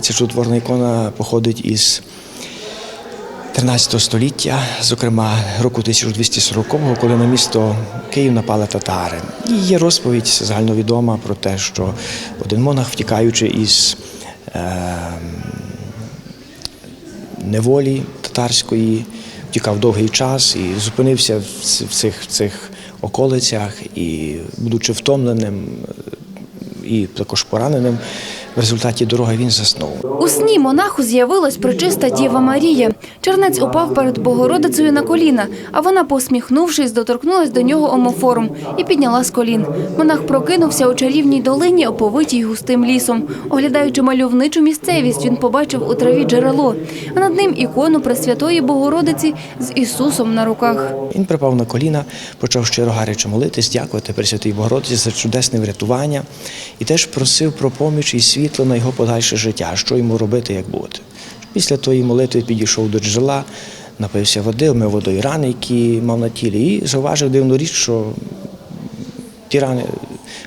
Ця чудотворна ікона походить із 13 століття, зокрема року 1240-го, коли на місто Київ напали татари. І є розповідь загальновідома про те, що один монах, втікаючи із е, неволі татарської, втікав довгий час і зупинився в цих, в цих околицях і, будучи втомленим е, і також пораненим, в результаті дороги він заснув. У сні монаху з'явилась причиста Діва Марія. Чернець упав перед Богородицею на коліна, а вона, посміхнувшись, доторкнулась до нього омофором і підняла з колін. Монах прокинувся у чарівній долині, оповитій густим лісом. Оглядаючи мальовничу місцевість, він побачив у траві джерело, а над ним ікону Пресвятої Богородиці з Ісусом на руках. Він припав на коліна, почав щиро гаряче молитись, дякувати Пресвятій Богородиці за чудесне врятування і теж просив про поміч і світло на його подальше життя, що йому робити, як бути. Після тої молитви підійшов до джерела, напився води, вмив водою рани, які мав на тілі, і зауважив дивну річ, що ті рани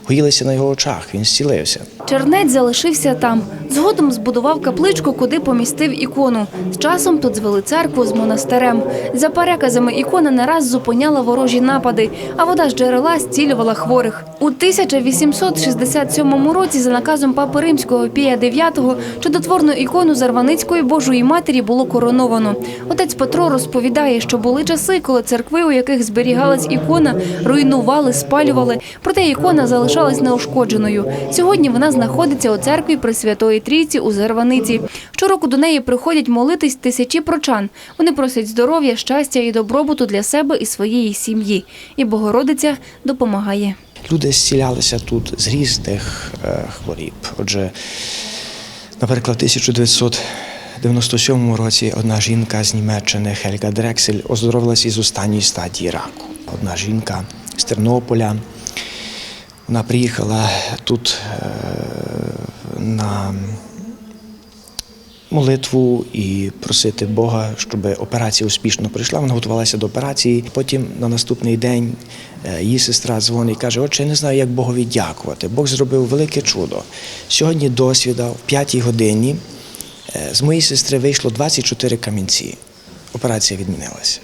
гоїлися на його очах, він зцілився. Чернець залишився там. Згодом збудував капличку, куди помістив ікону. З часом тут звели церкву з монастирем. За переказами ікона не раз зупиняла ворожі напади, а вода з джерела зцілювала хворих. У 1867 році за наказом папи римського Пія IX чудотворну ікону Зарваницької Божої Матері було короновано. Отець Петро розповідає, що були часи, коли церкви, у яких зберігалась ікона, руйнували, спалювали, проте ікона залишалась неушкодженою. Сьогодні вона знаходиться у церкві Пресвятої Трійці у Зарваниці. Щороку до неї приходять молитись тисячі прочан. Вони просять здоров'я, щастя і добробуту для себе і своєї сім'ї. І Богородиця допомагає. Люди зцілялися тут з різних е, хворіб. Отже, наприклад, в 1997 році одна жінка з Німеччини Хельга Дрексель оздоровилася із останньої стадії раку. Одна жінка з Тернополя. Вона приїхала тут е, на молитву і просити Бога, щоб операція успішно пройшла. Вона готувалася до операції. Потім на наступний день е, її сестра дзвонить і каже: Отче, я не знаю, як Богові дякувати. Бог зробив велике чудо. Сьогодні досвіда, в п'ятій годині, е, з моєї сестри вийшло 24 камінці. Операція відмінилася.